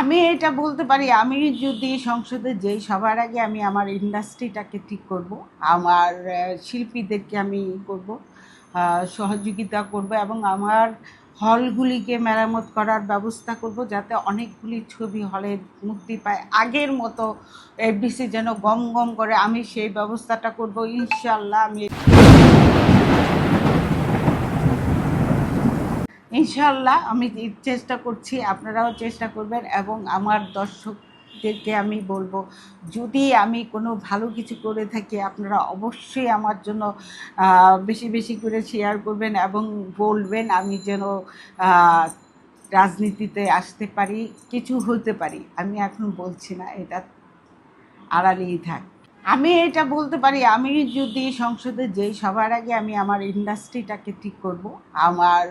আমি এটা বলতে পারি, আমি যদি সংসদে যেই, সবার আগে আমি আমার ইন্ডাস্ট্রিটাকে ঠিক করব, আমার শিল্পীদেরকে আমি করব সহযোগিতা করব এবং আমার হলগুলিকে মেরামত করার ব্যবস্থা করব যাতে অনেকগুলি ছবি হলে মুক্তি পায়। আগের মতো এফডিসি যেন গম গম করে আমি সেই ব্যবস্থাটা করব ইনশাল্লাহ আমি ইনশাল্লাহ আমি চেষ্টা করছি, আপনারাও চেষ্টা করবেন এবং আমার দর্শকদেরকে আমি বলব, যদি আমি কোনো ভালো কিছু করে থাকি, আপনারা অবশ্যই আমার জন্য বেশি বেশি করে শেয়ার করবেন এবং বলবেন আমি যেন রাজনীতিতে আসতে পারি, কিছু হতে পারি। আমি এখন বলছি না, এটা আড়ালেই থাক। আমি এটা বলতে পারি, আমি যদি সংসদে যেই, সবার আগে আমি আমার ইন্ডাস্ট্রিটাকে ঠিক করব, আমার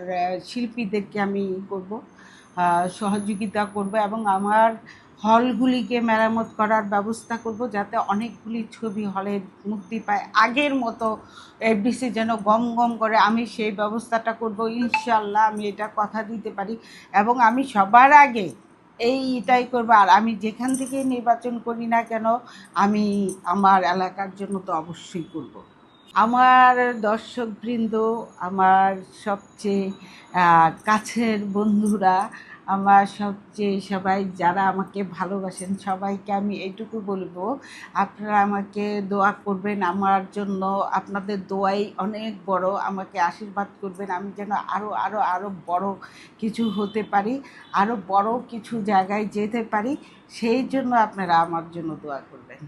শিল্পীদেরকে আমি করব সহযোগিতা করব এবং আমার হলগুলিকে মেরামত করার ব্যবস্থা করব যাতে অনেকগুলি ছবি হলে মুক্তি পায়। আগের মতো এফডিসি যেন গম গম করে আমি সেই ব্যবস্থাটা করব, ইনশাল্লাহ আমি এটা কথা দিতে পারি এবং আমি সবার আগে এইটাই করব আর আমি যেখান থেকে নির্বাচন করি না কেন, আমি আমার এলাকার জন্য তো অবশ্যই করব। আমার দর্শকবৃন্দ, আমার সবচেয়ে কাছের বন্ধুরা আমার সবচেয়ে সবাই যারা আমাকে ভালোবাসেন, সবাইকে আমি এইটুকু বলব, আপনারা আমাকে দোয়া করবেন আমার জন্য। আপনাদের দোয়াই অনেক বড়, আমাকে আশীর্বাদ করবেন। আমি যেন আরও আরও আরও বড় কিছু হতে পারি আরও বড় কিছু জায়গায় যেতে পারি, সেই জন্য আপনারা আমার জন্য দোয়া করবেন।